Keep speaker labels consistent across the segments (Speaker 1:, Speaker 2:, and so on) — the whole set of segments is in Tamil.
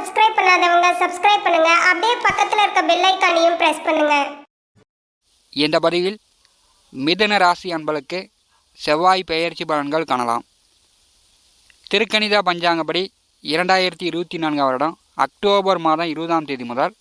Speaker 1: சப்ஸ்கிரைப் பண்ணாதவங்க சப்ஸ்கிரைப் பண்ணுங்க. அப்படியே பக்கத்தில் இருக்க பெல் ஐக்கானையும் பிரஸ் பண்ணுங்க.
Speaker 2: இந்த பதிவில் மிதுன ராசி அன்பளுக்கு செவ்வாய் பெயர்ச்சி பலன்கள் காணலாம். திருக்கணித பஞ்சாங்கப்படி இரண்டாயிரத்தி இருபத்தி நான்காம் வருடம் அக்டோபர் மாதம் இருபதாம் தேதி முதல்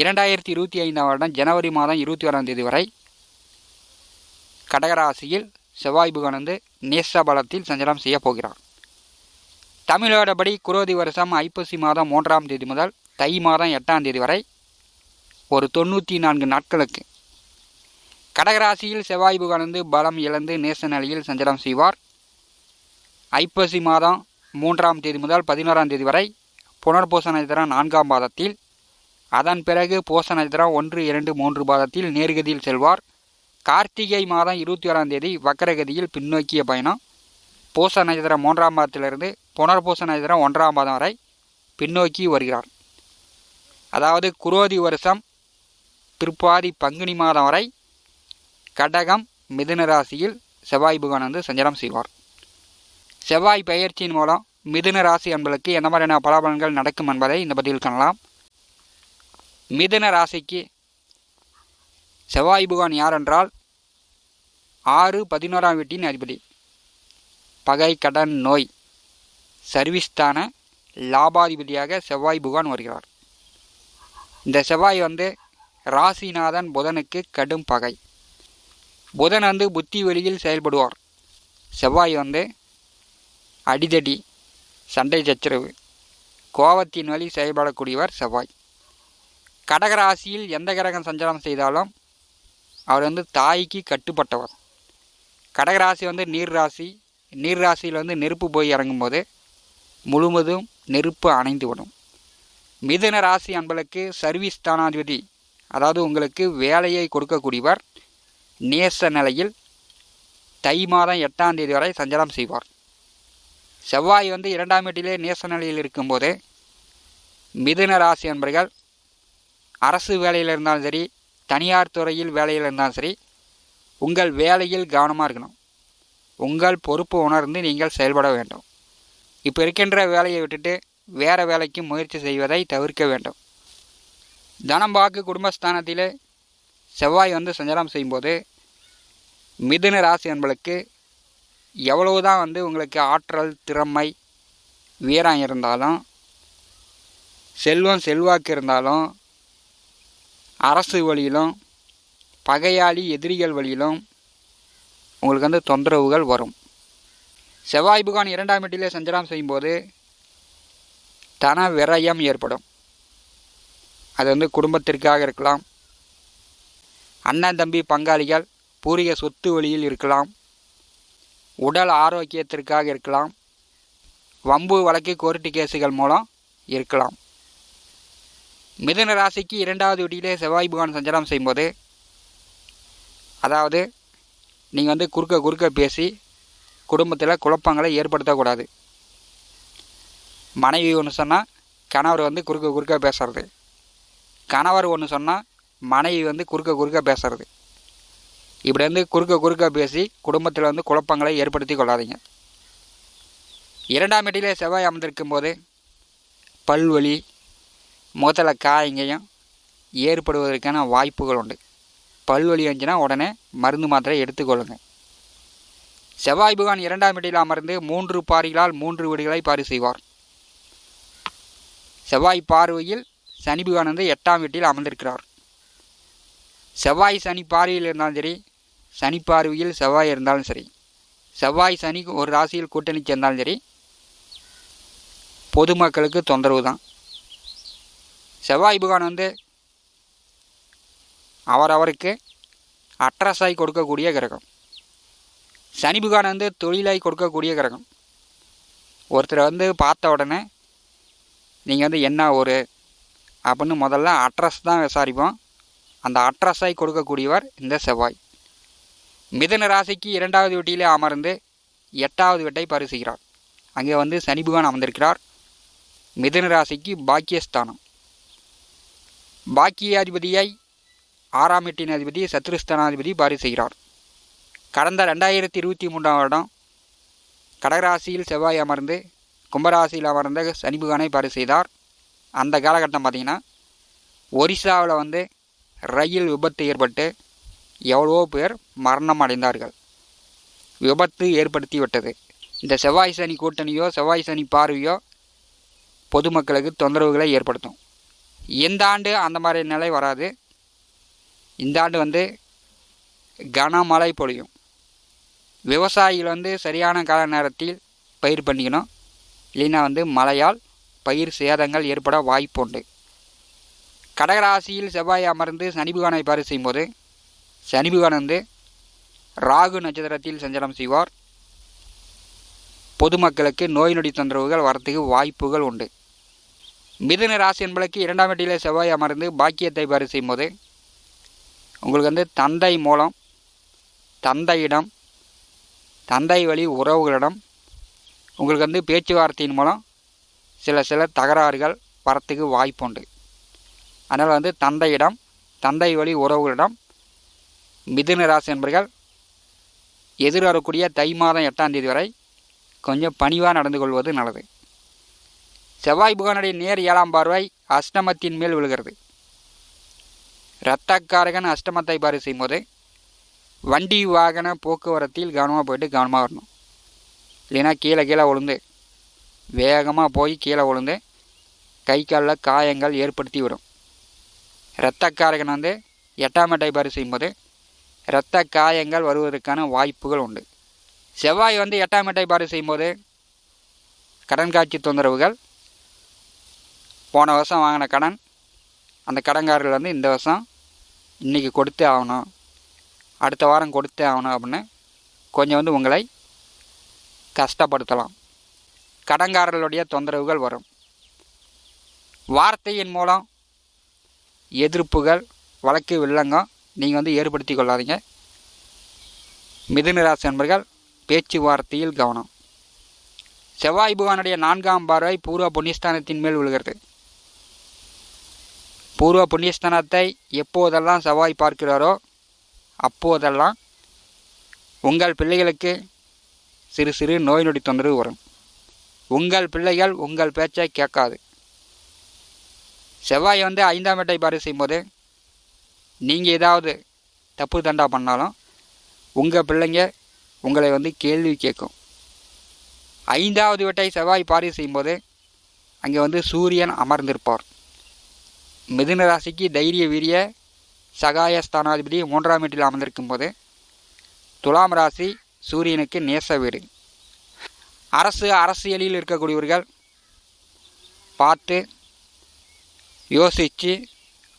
Speaker 2: இரண்டாயிரத்தி இருபத்தி ஐந்தாம் வருடம் ஜனவரி மாதம் இருபத்தி ஓராம் தேதி வரை கடகராசியில் செவ்வாய் புகனந்து நேச பலத்தில் சஞ்சலம் செய்யப் போகிறார். தமிழோடபடி குரோதி வருஷம் ஐப்பசி மாதம் மூன்றாம் தேதி முதல் தை மாதம் எட்டாம் தேதி வரை ஒரு தொண்ணூற்றி நான்கு நாட்களுக்கு. கடகராசியில் செவ்வாய் புகழ்ந்து பலம் இழந்து நேச நிலையில் சஞ்சலம் செய்வார். ஐப்பசி மாதம் மூன்றாம் தேதி முதல் பதினோராம் தேதி வரை புனர்பூச நட்சத்திரம் நான்காம் பாதத்தில் அதன் பிறகு பூச நட்சத்திரம் ஒன்று இரண்டு மூன்று பாதத்தில் நேர்கதியில் செல்வார். கார்த்திகை மாதம் இருபத்தி ஓராம் தேதி வக்கரகதியில் பின்னோக்கிய பயணம். பூச நட்சத்திரம் மூன்றாம் பாதத்திலிருந்து புனர்பூச நட்சத்திரம் ஒன்றாம் பாதம் வரை பின்னோக்கி வருகிறார். அதாவது குரோதி வருஷம் திருப்பாதி பங்குனி மாதம் வரை கடகம் மிதுன ராசியில் செவ்வாய் புகான் வந்து சஞ்சாரம் செய்வார். செவ்வாய் பயிற்சியின் மூலம் மிதுன ராசி என்பதற்கு எந்த மாதிரியான பலாபலன்கள் நடக்கும் என்பதை இந்த பதிவில் காணலாம். மிதுன ராசிக்கு செவ்வாய் புகான் யார் என்றால் ஆறு பதினோராம் வீட்டின் அதிபதி. பகை கடன் நோய். சர்வீஸ்தான லாபாதிபதியாக செவ்வாய் புகான் வருகிறார். இந்த செவ்வாய் வந்து ராசிநாதன் புதனுக்கு கடும் பகை. புதன் வந்து புத்தி வெளியில் செயல்படுவார். செவ்வாய் வந்து அடிதடி சண்டை சச்சரவு கோபத்தின் வழி செயல்படக்கூடியவர் செவ்வாய். கடகராசியில் எந்த கிரகம் சஞ்சாரம் செய்தாலும் அவர் வந்து தாய்க்கு கட்டுப்பட்டவர். கடகராசி வந்து நீர் ராசி. நீர் ராசியில் வந்து நெருப்பு போய் இறங்கும்போது முழுவதும் நெருப்பு அணைந்துவிடும் மிதன மிதுன ராசி அன்பளுக்கு சர்வீஸ் ஸ்தானாதிபதி அதாவது உங்களுக்கு வேலையை கொடுக்கக்கூடியவர் நேச நிலையில் தை மாதம் எட்டாம் தேதி வரை சஞ்சாரம் செய்வார். செவ்வாய் வந்து இரண்டாம் வீட்டிலே நேச நிலையில் இருக்கும்போது மிதுன ராசி அன்பர்கள் அரசு வேலையில் இருந்தாலும் சரி தனியார் துறையில் வேலையில் இருந்தாலும் சரி உங்கள் வேலையில் கவனமாக இருக்கணும். உங்கள் பொறுப்பு உணர்ந்து நீங்கள் செயல்பட வேண்டும். இப்போ இருக்கின்ற வேலையை விட்டுட்டு வேறு வேலைக்கு முயற்சி செய்வதை தவிர்க்க வேண்டும். தனம் வாக்கு குடும்பஸ்தானத்தில் செவ்வாய் வந்து சஞ்சாரம் செய்யும்போது மிதுன ராசி என்பளுக்கு எவ்வளவுதான் வந்து உங்களுக்கு ஆற்றல் திறமை வீரம் இருந்தாலும் செல்வம் செல்வாக்கு இருந்தாலும் அரசு வழியிலும் பகையாளி எதிரிகள் வழியிலும் உங்களுக்கு வந்து தொந்தரவுகள் வரும். செவ்வாய் புகான் இரண்டாம் வீட்டிலே சஞ்சாரம் செய்யும்போது தன விரயம் ஏற்படும். அது வந்து குடும்பத்திற்காக இருக்கலாம். அண்ணன் தம்பி பங்காளிகள் பூரிய சொத்து வழியில் இருக்கலாம். உடல் ஆரோக்கியத்திற்காக இருக்கலாம். வம்பு வழக்கு கோர்ட்டு கேஸுகள் மூலம் இருக்கலாம். மிதுன ராசிக்கு இரண்டாவது வீட்டிலே செவ்வாய் புகான் சஞ்சாரம் செய்யும்போது அதாவது நீங்கள் வந்து குறுக்க குறுக்க பேசி குடும்பத்தில் குழப்பங்களை ஏற்படுத்தக்கூடாது மனைவி ஒன்று சொன்னால் கணவர் வந்து குறுக்க குறுக்க பேசுறது. கணவர் ஒன்று சொன்னால் மனைவி வந்து குறுக்க குறுக்க பேசுறது. இப்படி வந்து குறுக்க குறுக்க பேசி குடும்பத்தில் வந்து குழப்பங்களை ஏற்படுத்தி கொள்ளாதீங்க. இரண்டாம் வீட்டிலே செவ்வாய் அமர்ந்திருக்கும் போது பல்வலி முகத்தில் காயங்கையும் ஏற்படுவதற்கான வாய்ப்புகள் உண்டு. பல்வலி வந்துச்சுன்னா உடனே மருந்து மாத்திரை எடுத்துக்கொள்ளுங்க செவ்வாய் புகான் இரண்டாம் வீட்டில் அமர்ந்து மூன்று பாரிகளால் மூன்று வீடுகளை பாரி செய்வார். செவ்வாய் பார்வையில் சனி புகான் வந்து எட்டாம் வீட்டில் அமர்ந்திருக்கிறார். செவ்வாய் சனி பார்வையில் இருந்தாலும் சரி சனி பார்வையில் செவ்வாய் இருந்தாலும் சரி செவ்வாய் சனி ஒரு ராசியில் கூட்டணி சேர்ந்தாலும் சரி பொதுமக்களுக்கு தொந்தரவு தான் செவ்வாய் புகான் வந்து அவரவருக்கு அட்ரஸாய் கொடுக்கக்கூடிய கிரகம். சனி புகான் வந்து தொழிலாய் கொடுக்கக்கூடிய கிரகம். ஒருத்தரை வந்து பார்த்த உடனே நீங்கள் வந்து என்ன ஒரு அப்படின்னு முதல்ல அட்ரஸ் தான் விசாரிப்போம். அந்த அட்ரஸை கொடுக்கக்கூடியவர் இந்த செவ்வாய். மிதன ராசிக்கு இரண்டாவது வீட்டிலே அமர்ந்து எட்டாவது வீட்டை பரிசுகிறார். அங்கே வந்து சனி புகான் அமர்ந்திருக்கிறார். மிதன ராசிக்கு பாக்கியஸ்தானம். பாக்கியாதிபதியை ஆறாம் எட்டின் அதிபதி சத்ருஸ்தானாதிபதி பாரி செய்கிறார் கடந்த ரெண்டாயிரத்தி இருபத்தி மூன்றாம் வருடம் கடகராசியில் செவ்வாய் அமர்ந்து கும்பராசியில் அமர்ந்த சனி புகானை செய்தார். அந்த காலகட்டம் பார்த்திங்கன்னா ஒரிசாவில் வந்து ரயில் விபத்து ஏற்பட்டு எவ்வளவோ பேர் மரணம் அடைந்தார்கள். விபத்து ஏற்படுத்தி விட்டது. இந்த செவ்வாய் சனி கூட்டணியோ செவ்வாய் சனி பார்வையோ பொதுமக்களுக்கு தொந்தரவுகளை ஏற்படுத்தும். இந்த ஆண்டு அந்த மாதிரி நிலை வராது. இந்த ஆண்டு வந்து கனமழை பொழியும். விவசாயிகள் வந்து சரியான கால நேரத்தில் பயிர் பண்ணிக்கணும். இல்லைன்னா வந்து மழையால் பயிர் சேதங்கள் ஏற்பட வாய்ப்புண்டு. கடகராசியில் செவ்வாய் அமர்ந்து சனி பகவானை பாரு செய்யும்போது சனி பகவான் வந்து ராகு நட்சத்திரத்தில் சஞ்சலம் செய்வார். பொதுமக்களுக்கு நோய் நொடி தொந்தரவுகள் வரத்துக்கு வாய்ப்புகள் உண்டு. மிதுன ராசி என்பதற்கு இரண்டாம் வீட்டிலே செவ்வாய் அமர்ந்து பாக்கியத்தை பாரு செய்யும்போது உங்களுக்கு வந்து தந்தை மூலம் தந்தையிடம் தந்தை வழி உறவுகளிடம் உங்களுக்கு வந்து பேச்சுவார்த்தையின் மூலம் சில சில தகராறுகள் வரத்துக்கு வாய்ப்புண்டு. அதனால் வந்து தந்தையிடம் தந்தை வழி உறவுகளிடம் மிதுன ராசி என்பர்கள் எதிர்வரக்கூடிய தை மாதம் எட்டாம் தேதி வரை கொஞ்சம் பணிவாக நடந்து கொள்வது நல்லது. செவ்வாய் புகனுடைய நேர் ஏழாம் பார்வை அஷ்டமத்தின் மேல் விழுகிறது. இரத்தக்காரகன் அஷ்டமத்தை பாரு செய்யும்போது வண்டி வாகன போக்குவரத்தில் கவனமாக போயிட்டு கவனமாக வரணும். இல்லைன்னா கீழே கீழே விழுந்து வேகமாக போய் கீழே விழுந்து கை காலில் காயங்கள் ஏற்படுத்தி விடும். இரத்தக்காரகன் வந்து எட்டாம் எட்டை பாரு செய்யும்போது இரத்த காயங்கள் வருவதற்கான வாய்ப்புகள் உண்டு. செவ்வாய் வந்து எட்டாம் எட்டை பாரு செய்யும்போது கடன் காட்சி தொந்தரவுகள். போன வருஷம் வாங்கின கடன் அந்த கடன்காரர்கள் வந்து இந்த வருஷம் இன்றைக்கி கொடுத்தே ஆகணும். அடுத்த வாரம் கொடுத்து ஆகணும் அப்படின்னு கொஞ்சம் வந்து உங்களை கஷ்டப்படுத்தலாம். கடன்காரர்களுடைய தொந்தரவுகள் வரும். வார்த்தையின் மூலம் எதிர்ப்புகள் வழக்கு வில்லங்கம் நீங்கள் வந்து ஏற்படுத்தி கொள்ளாதீங்க. மிதுனராசி நண்பர்கள் பேச்சுவார்த்தையில் கவனம். செவ்வாய் புகானுடைய நான்காம் பார்வை பூர்வ புண்ணியஸ்தானத்தின் மேல் விழுகிறது. பூர்வ புண்ணியஸ்தானத்தை எப்போதெல்லாம் செவ்வாய் பார்க்கிறாரோ அப்போதெல்லாம் உங்கள் பிள்ளைகளுக்கு சிறு சிறு நோய் நொடி தொந்தரவு வரும். உங்கள் பிள்ளைகள் உங்கள் பேச்சை கேட்காது. செவ்வாய் வந்து ஐந்தாம் வேட்டை பாரு செய்யும்போது நீங்கள் ஏதாவது தப்பு தண்டா பண்ணாலும் உங்கள் பிள்ளைங்க உங்களை வந்து கேள்வி கேட்கும். ஐந்தாவது வேட்டை செவ்வாய் பாரி செய்யும்போது அங்கே வந்து சூரியன் அமர்ந்திருப்பார். மிதுன ராசிக்கு தைரிய வீரிய சகாய ஸ்தானாதிபதி மூன்றாம் வீட்டில் அமர்ந்திருக்கும் போது துலாம் ராசி சூரியனுக்கு நேச வீடு. அரசு அரசியலில் இருக்கக்கூடியவர்கள் பார்த்து யோசித்து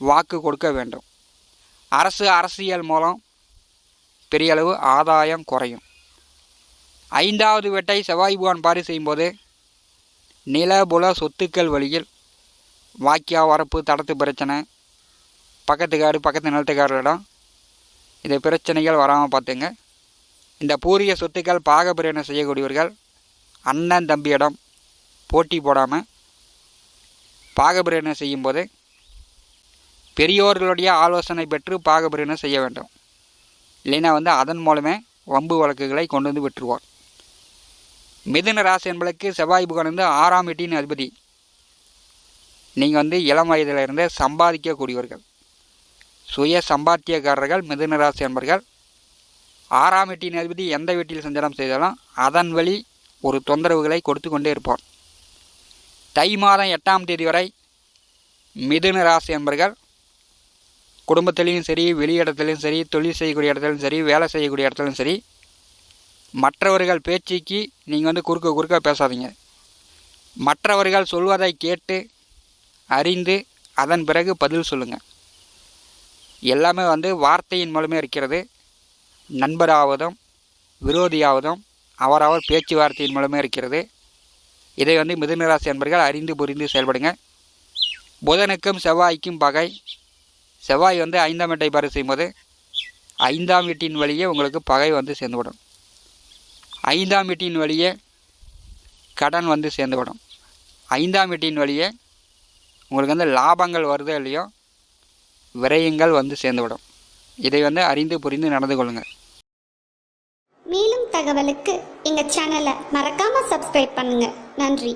Speaker 2: வாக்கு கொடுக்க வேண்டும். அரசு அரசியல் மூலம் பெரிய அளவு ஆதாயம் குறையும். ஐந்தாவது வெட்டை செவ்வாய் புவான் பாரி செய்யும்போது நிலபுல சொத்துக்கள் வழியில் வாக்கியா வரப்பு தடத்து பிரச்சனை பக்கத்துக்காரு பக்கத்து நிலத்துக்காரரிடம் இந்த பிரச்சனைகள் வராமல் பார்த்துங்க. இந்த பூரிய சொத்துக்கள் பாகபிரிவினை செய்யக்கூடியவர்கள் அண்ணன் தம்பியிடம் போட்டி போடாமல் பாகபிரிவினை செய்யும்போது பெரியோர்களுடைய ஆலோசனை பெற்று பாகபிரிவினை செய்ய வேண்டும். இல்லைன்னா வந்து அதன் மூலமே வம்பு வழக்குகளை கொண்டு வந்து விட்டுருவார். மிதுன ராசி என்பதற்கு செவ்வாய் புகன் வந்து ஆறாம் வீட்டின் அதிபதி. நீங்கள் வந்து இளம் வயதில் இருந்தே சம்பாதிக்கக்கூடியவர்கள். சுய சம்பாத்தியக்காரர்கள் மிதுனராசி என்பர்கள் ஆறாம் வீட்டின் அதிபதி எந்த வீட்டில் சஞ்சாரம் செய்தாலும் அதன் வழி ஒரு தொந்தரவுகளை கொடுத்து கொண்டே இருப்பார் தை மாதம் எட்டாம் தேதி வரை மிதுன ராசி என்பர்கள் குடும்பத்திலையும் சரி வெளியிடத்துலையும் சரி தொழில் செய்யக்கூடிய இடத்துலையும் சரி வேலை செய்யக்கூடிய இடத்துலையும் சரி மற்றவர்கள் பேச்சுக்கு நீங்கள் வந்து குறுக்க குறுக்க பேசாதீங்க. மற்றவர்கள் சொல்வதை கேட்டு அறிந்து அதன் பிறகு பதில் சொல்லுங்கள் எல்லாமே வந்து வார்த்தையின் மூலமே இருக்கிறது. நண்பராவதும் விரோதியாவதும் அவரவர் பேச்சுவார்த்தையின் மூலமே இருக்கிறது. இதை வந்து மிதுனராசி என்பர்கள் அறிந்து புரிந்து செயல்படுங்க. புதனுக்கும் செவ்வாய்க்கும் பகை. செவ்வாய் வந்து ஐந்தாம் வீட்டை பாரு செய்யும்போது ஐந்தாம் வீட்டின் வழியே உங்களுக்கு பகை வந்து சேர்ந்துவிடும். ஐந்தாம் வீட்டின் வழியே கடன் வந்து சேர்ந்துவிடும். ஐந்தாம் வீட்டின் வழியே உங்களுக்கு வந்து லாபங்கள் வருதோ இல்லையோ விரயங்கள் வந்து சேர்ந்துவிடும். இதை வந்து அறிந்து புரிந்து நடந்து கொள்ளுங்கள்
Speaker 1: மேலும் தகவலுக்கு எங்கள் சேனலை மறக்காமல் சப்ஸ்கிரைப் பண்ணுங்கள் நன்றி.